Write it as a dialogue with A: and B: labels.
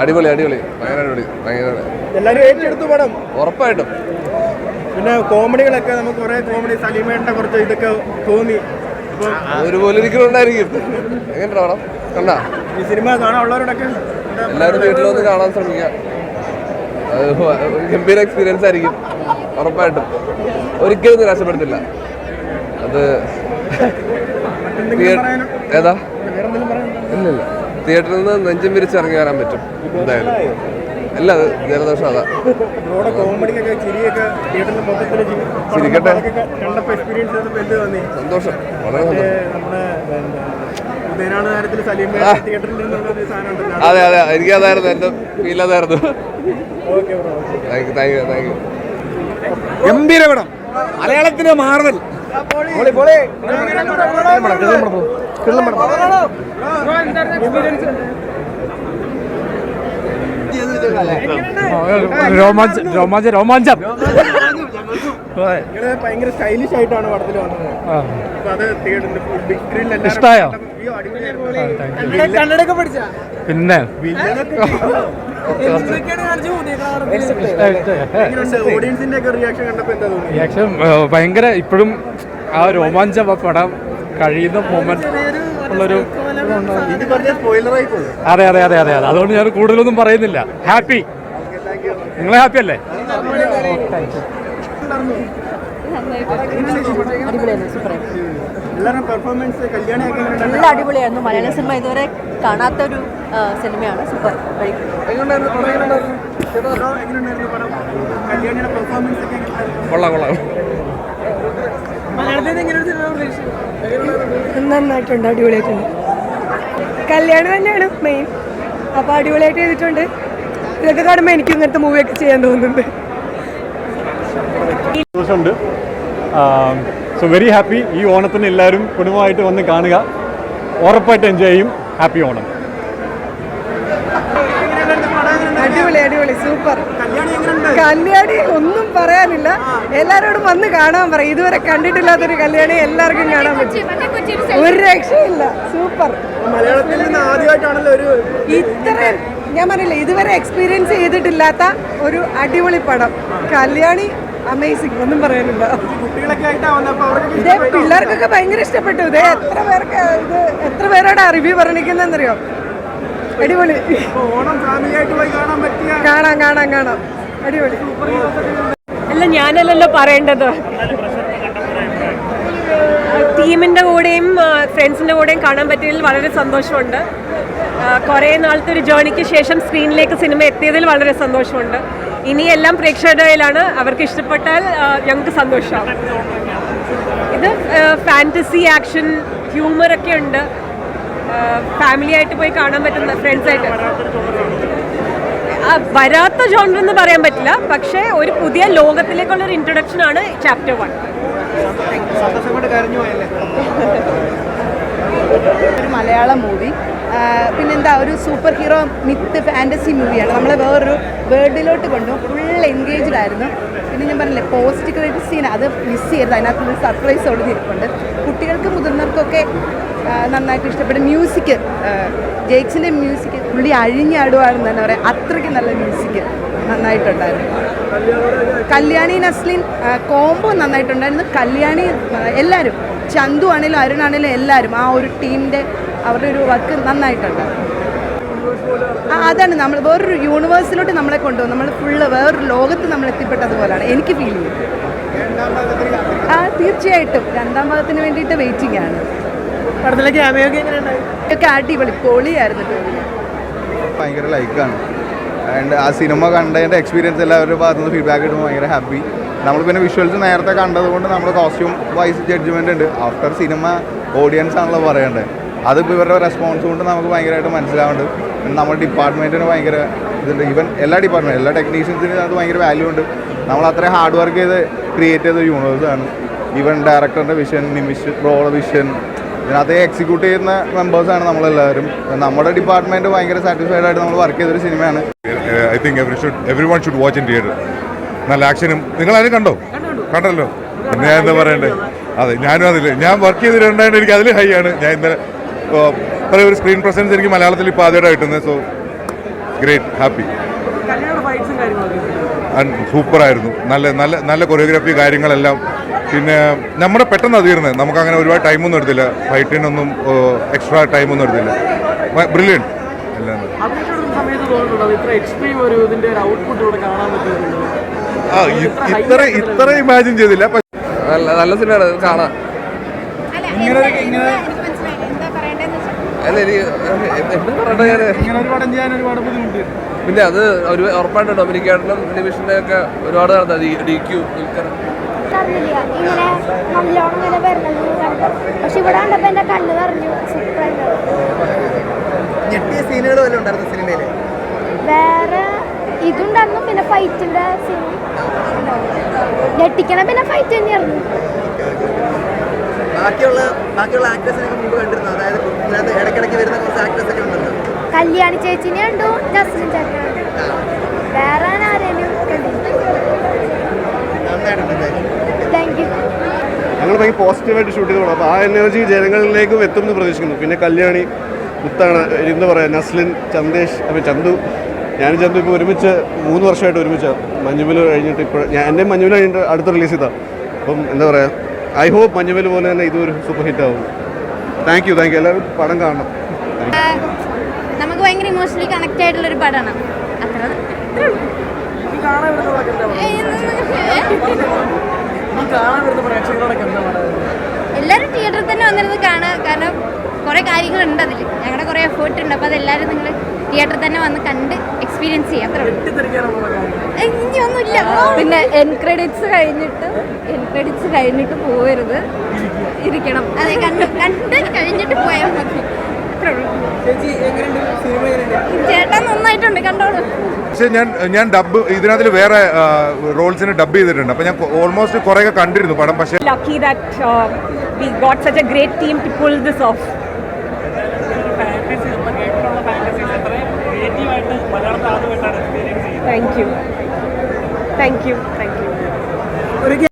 A: അടിപൊളി അടിപൊളി. ഭയങ്കര അടിപൊളി ഭയങ്കര
B: എല്ലാവരും ഏറ്റെടുത്തു പടം.
A: ഉറപ്പായിട്ടും.
B: പിന്നെ കോമഡികളൊക്കെ നമുക്ക് കുറെ കോമഡി സലീമേട്ട കുറച്ച് ഇതൊക്കെ തോന്നി.
A: ഒരുപോലെ പടം? കണ്ടാ?
B: ഈ സിനിമ കാണാനുള്ളവരോടൊക്കെ
A: എല്ലാവരും വീട്ടിൽ വന്ന് കാണാൻ ഒരു ഗംഭീര എക്സ്പീരിയൻസ് ആയിരിക്കും. ഉറപ്പായിട്ടും. ഒരിക്കലും നിരാശപ്പെടുത്തില്ല അത് ഏതാ? ഇല്ലില്ല. തിയേറ്ററിൽ നിന്ന് നെഞ്ചും വിരിച്ച് ഇറങ്ങി വരാൻ പറ്റും. എന്തായാലും. അല്ല അത് ജലദോഷം അതാ. ചിരിക്കട്ടെ. സന്തോഷം. വളരെ സന്തോഷം. അതെ അതെ എനിക്ക് അതായിരുന്നു എന്റെ ഫീൽ അതായിരുന്നു
B: okay bro
A: thank you thank you thank you
B: ഗംഭീര പടം. മലയാളത്തിന്റെ മാർവൽ.
C: രോമാഞ്ചം രോമാഞ്ചം
B: ഭയങ്കര സ്റ്റൈലിഷ് ആയിട്ടാണ് പടത്തിൽ വന്നത്.
C: ഇഷ്ടായോ? പിന്നെ?
B: റിയാക്ഷൻ
C: ഭയങ്കര ഇപ്പോഴും ആ രോമാഞ്ച ആ പടം കഴിയുന്ന മൊമെന്റ് ഉള്ളൊരു
B: ഇത് പറഞ്ഞ സ്പോയിലർ ആയി പോകും.
C: അതെ അതെ അതെ അതെ അതെ. അതുകൊണ്ട് ഞാൻ കൂടുതലൊന്നും പറയുന്നില്ല. ഹാപ്പി നിങ്ങൾ ഹാപ്പി അല്ലേ?
B: എല്ലാവരും പെർഫോമൻസ് കല്യാണിയൊക്കെ
D: നല്ല അടിപൊളിയായിരുന്നു. മലയാള സിനിമ ഇതുവരെ കാണാത്തൊരു ഒരു സിനിമയാണ് സൂപ്പർ.
A: കൊള്ളാം കൊള്ളാം.
E: നന്നായിട്ടുണ്ട് അടിപൊളിയായിട്ടുണ്ട്. കല്യാണം തന്നെയാണ് മെയിൻ അപ്പോൾ അടിപൊളിയായിട്ട് ചെയ്തിട്ടുണ്ട്. ഇതൊക്കെ കാണുമ്പോൾ എനിക്ക് ഇങ്ങനത്തെ മൂവിയൊക്കെ ചെയ്യാൻ തോന്നുന്നുണ്ട്.
F: സന്തോഷമുണ്ട് സോ വെരി ഹാപ്പി ഈ ഓണത്തിന് എല്ലാവരും കുടുംബമായിട്ട് വന്ന് കാണുക. ഉറപ്പായിട്ട് എൻജോയ് ചെയ്യും. ഹാപ്പി ഓണം.
E: അടിപൊളി അടിപൊളി സൂപ്പർ.
B: കല്യാണി
E: ഒന്നും പറയാനില്ല. എല്ലാരോടും വന്ന് കാണാൻ പറയും ഇതുവരെ കണ്ടിട്ടില്ലാത്തൊരു കല്യാണി എല്ലാവർക്കും കാണാൻ പറ്റും. ഒരു രക്ഷയില്ല. സൂപ്പർ.
B: മലയാളത്തിൽ നിന്ന് ആദ്യമായിട്ടാണല്ലോ ഒരു
E: ഇത്രയും ഞാൻ പറഞ്ഞില്ല ഇതുവരെ എക്സ്പീരിയൻസ് ചെയ്തിട്ടില്ലാത്ത ഒരു അടിപൊളി പടം. കല്യാണി അമേസിങ് ഒന്നും പറയാനില്ല.
B: കുട്ടികളൊക്കെ ആയിട്ടാ വന്നപ്പോ അവർക്ക്
E: ഇതേ പിള്ളേർക്കൊക്കെ ഭയങ്കര ഇഷ്ടപ്പെട്ടു. ഇതേ എത്ര പേർക്ക് ഇത് എത്ര പേരോടാ റിവ്യൂ പറഞ്ഞിരിക്കുന്നറിയോ അടിപൊളി.
B: ഓണം ഫാമിലി ആയിട്ട് പോയി കാണാൻ പറ്റിയ
E: കാണാം കാണാം കാണാം. അടിപൊളി.
G: അല്ല ഞാനല്ലല്ലോ പറയേണ്ടത്. ടീമിന്റെ കൂടെയും ഫ്രണ്ട്സിന്റെ കൂടെയും കാണാൻ പറ്റിയതിൽ വളരെ സന്തോഷമുണ്ട്. കുറേ നാളത്തെ ഒരു ജേണിക്ക് ശേഷം സ്ക്രീനിലേക്ക് സിനിമ എത്തിയതിൽ വളരെ സന്തോഷമുണ്ട്. ഇനി എല്ലാം പ്രേക്ഷകരുടെ കയ്യിലാണ് അവർക്ക് ഇഷ്ടപ്പെട്ടാൽ ഞങ്ങൾക്ക് സന്തോഷമാണ് ഇത് ഫാന്റസി ആക്ഷൻ ഹ്യൂമർ ഒക്കെ ഉണ്ട്. ഫാമിലി ആയിട്ട് പോയി കാണാൻ പറ്റുന്ന ഫ്രണ്ട്സായിട്ട് വരാത്ത ജോണർ എന്ന് പറയാൻ പറ്റില്ല. പക്ഷേ ഒരു പുതിയ ലോകത്തിലേക്കുള്ള ഒരു ഇൻട്രൊഡക്ഷൻ ആണ് ചാപ്റ്റർ വൺ
H: ഒരു മലയാളം മൂവി പിന്നെന്താ ഒരു സൂപ്പർ ഹീറോ മിത്ത് ഫാന്റസി മൂവിയാണ്. നമ്മളെ വേറൊരു വേൾഡിലോട്ട് കൊണ്ടു ഫുൾ എൻഗേജ്ഡ് ആയിരുന്നു. പിന്നെ ഞാൻ പറഞ്ഞില്ലേ പോസ്റ്റ് ക്രെഡിറ്റ് സീൻ അത് മിസ് ചെയ്യരുത്. അതിനകത്ത് സർപ്രൈസ് ഒളിഞ്ഞിരിപ്പുണ്ട് കുട്ടികൾക്ക് മുതിർന്നവർക്കൊക്കെ നന്നായിട്ട് ഇഷ്ടപ്പെടും. മ്യൂസിക് ജെയ്ക്സിന്റെ മ്യൂസിക് പുള്ളി അഴിഞ്ഞാടുവാണെന്ന് തന്നെ പറയാം. അത്രയ്ക്ക് നല്ല മ്യൂസിക് നന്നായിട്ടുണ്ടായിരുന്നു. കല്യാണി നസ്ലിൻ കോംബോ നന്നായിട്ടുണ്ടായിരുന്നു. കല്യാണി എല്ലാവരും ചന്തു ആണെങ്കിലും അരുൺ ആണെങ്കിലും എല്ലാവരും ആ ഒരു ടീമിന്റെ അവരുടെ ഒരു വർക്ക് നന്നായിട്ടുണ്ട്. ആ അതാണ് നമ്മൾ വേറൊരു യൂണിവേഴ്സിലോട്ട് നമ്മളെ കൊണ്ടുപോകും നമ്മൾ ഫുള്ള് വേറൊരു ലോകത്ത് നമ്മൾ എത്തിപ്പെട്ടതുപോലെയാണ് എനിക്ക് ഫീൽ ചെയ്യും. ആ തീർച്ചയായിട്ടും. രണ്ടാം ഭാഗത്തിന് വേണ്ടിയിട്ട് വെയിറ്റിംഗ് ആണ്. ഒക്കെ അടിപൊളി പൊളിയായിരുന്നു.
I: ഭയങ്കര ലൈക്കാണ് ആൻഡ് ആ സിനിമ കണ്ടതിന്റെ എക്സ്പീരിയൻസ് എല്ലാവരുടെ ഭാഗത്തുനിന്ന് ഫീഡ്ബാക്ക് കിട്ടുമ്പോൾ ഭയങ്കര ഹാപ്പി നമ്മൾ പിന്നെ വിഷ്വൽസ് നേരത്തെ കണ്ടതുകൊണ്ട് നമ്മൾ കോസ്റ്റ്യൂം വൈസ് ജഡ്ജ്മെന്റ് ഉണ്ട്. ആഫ്റ്റർ സിനിമ ഓഡിയൻസ് ആണല്ലോ പറയേണ്ടത് അതിപ്പോൾ ഇവരുടെ റെസ്പോൺസ് കൊണ്ട് നമുക്ക് ഭയങ്കരമായിട്ട് മനസ്സിലാവുന്നുണ്ട്. നമ്മുടെ ഡിപ്പാർട്ട്മെന്റിന് ഭയങ്കര ഇതുണ്ട്. ഈവൻ എല്ലാ ഡിപ്പാർട്ട്മെന്റ് എല്ലാ ടെക്നീഷ്യൻസിനും അത് ഭയങ്കര വാല്യൂ ഉണ്ട്. നമ്മൾ അത്രയും ഹാർഡ് വർക്ക് ചെയ്ത് ക്രിയേറ്റ് ചെയ്ത യൂണിവേഴ്സ് ആണ്. ഈവൻ ഡയറക്ടറിന്റെ വിഷൻ നിമിഷ് ബ്രോയുടെ വിഷൻ ഇതിനകത്ത് എക്സിക്യൂട്ട് ചെയ്യുന്ന മെമ്പേഴ്സാണ് നമ്മളെല്ലാവരും. നമ്മുടെ ഡിപ്പാർട്ട്മെന്റ് ഭയങ്കര സാറ്റിസ്ഫൈഡ് ആയിട്ട് നമ്മൾ വർക്ക് ചെയ്തൊരു സിനിമയാണ്
J: I think every should everyone should watch in theatre നല്ല ആക്ഷനും നിങ്ങൾ അതിന് കണ്ടോ? കണ്ടല്ലോ. ഞാൻ എന്താ പറയണ്ടേ? അതെ ഞാനും അതിൽ ഞാൻ വർക്ക് ചെയ്തിട്ടുണ്ടായത് എനിക്ക് അതിൽ ഹൈ ആണ്. ഞാൻ ഇന്നലെ ഇത്രയും ഒരു സ്ക്രീൻ പ്രസൻസ് എനിക്ക് മലയാളത്തിൽ ഇപ്പോൾ ആദ്യമായിട്ട് കിട്ടുന്നത് സോ ഗ്രേറ്റ് ഹാപ്പി സൂപ്പറായിരുന്നു നല്ല നല്ല നല്ല കൊറിയോഗ്രാഫി കാര്യങ്ങളെല്ലാം. പിന്നെ നമ്മുടെ പെട്ടെന്ന് അത് തീർന്നത് നമുക്ക് അങ്ങനെ ഒരുപാട് ടൈമൊന്നും എടുത്തില്ല ഫൈറ്റിനൊന്നും എക്സ്ട്രാ ടൈമൊന്നും എടുത്തില്ല. ബ്രില്യൻ എല്ലാം. ഇത്ര ഇത്ര ഇമാജിൻ ചെയ്തില്ല.
A: നല്ല നല്ല സിനിമയാണ് ഇത് കാണാൻ. പിന്നെ അത് ഒരു ഉറപ്പായിട്ടും ഡൊമിനിക്കേട്ടനും ഡിവിഷന്റെ ഒക്കെ ഒരുപാട് നടന്നത് ഡി ക്യു
B: ഞെട്ടിയ സീനുകൾ വല്ലതും ഉണ്ടായിരുന്നു
K: വേറെ ഇതുണ്ടായിരുന്നു. പിന്നെ ഫൈറ്റിന്റെ സീൻ ഞെട്ടിക്കണം. പിന്നെ ഫൈറ്റ് തന്നെയായിരുന്നു.
B: ബാക്കിയുള്ള ബാക്കിയുള്ള ആക്ടേഴ്സിനൊക്കെ മുമ്പ് കണ്ടിരുന്നു? അതായത് ഇതിനകത്ത് ഇടയ്ക്കിടയ്ക്ക് വരുന്ന കുറച്ച് ആക്ടേഴ്സ് ഒക്കെ ഉണ്ടല്ലോ.
K: കല്യാണി ചേച്ചിനെ കണ്ടു ജസ്മിൻ ചേട്ടനെ വേറെ ആരെയും താങ്ക് യു
F: ഞങ്ങൾ ഭയങ്കര പോസിറ്റീവായിട്ട് ഷൂട്ട് ചെയ്ത് അപ്പോൾ ആ എനർജി ജനങ്ങളിലേക്കും എത്തും എന്ന് പ്രതീക്ഷിക്കുന്നു. പിന്നെ കല്യാണി മുത്താണ് എന്താ പറയുക നസ്ലിൻ ചന്ദേശ് അപ്പം ചന്തു. ഞാനും ചെന്ന് ഇപ്പോൾ ഒരുമിച്ച് മൂന്ന് വർഷമായിട്ട് ഒരുമിച്ച് മഞ്ഞുമൽ കഴിഞ്ഞിട്ട് ഇപ്പോൾ ഞാൻ എന്റെ മഞ്ഞുമൽ കഴിഞ്ഞിട്ട് അടുത്ത റിലീസ് ചെയ്താൽ അപ്പം എന്താ പറയുക ഐ ഹോപ്പ് മഞ്ഞുമൽ പോലെ തന്നെ ഇതൊരു സൂപ്പർ ഹിറ്റ് ആവും. താങ്ക് യു താങ്ക് യു എല്ലാവരും പടം കാണണം.
K: നമുക്ക് ഭയങ്കര ഇമോഷണലി കണക്ട് ആയിട്ടുള്ള ഒരു പടമാണ്. അത്ര. എല്ലാവരും തിയേറ്ററിൽ തന്നെ വന്നിരുന്ന് കാണുക. കാരണം കുറേ കാര്യങ്ങളുണ്ട് അതിൽ ഞങ്ങളുടെ കുറേ എഫേർട്ട് ഉണ്ട്. അപ്പോൾ അതെല്ലാവരും നിങ്ങൾ തിയേറ്ററിൽ തന്നെ വന്ന് കണ്ട് എക്സ്പീരിയൻസ് ചെയ്യാം. അത്ര ഇനിയൊന്നുമില്ല.
D: പിന്നെ എൻ ക്രെഡിറ്റ്സ് കഴിഞ്ഞിട്ട് എൻ ക്രെഡിറ്റ്സ് കഴിഞ്ഞിട്ട് പോകരുത് ഇരിക്കണം.
K: അതെ കണ്ട് കണ്ട് കഴിഞ്ഞിട്ട് പോയാൽ മതി.
J: പക്ഷേ ഞാൻ ഞാൻ ഡബ് ഇതിനകത്തിൽ വേറെ റോൾസിന് ഡബ് ചെയ്തിട്ടുണ്ട്. അപ്പോൾ ഞാൻ ഓൾമോസ്റ്റ് കുറെ കണ്ടിരുന്നു പടം. പക്ഷേ
G: great team to pull this we got such a great team to pull this off. Thank you. Thank you. Thank you.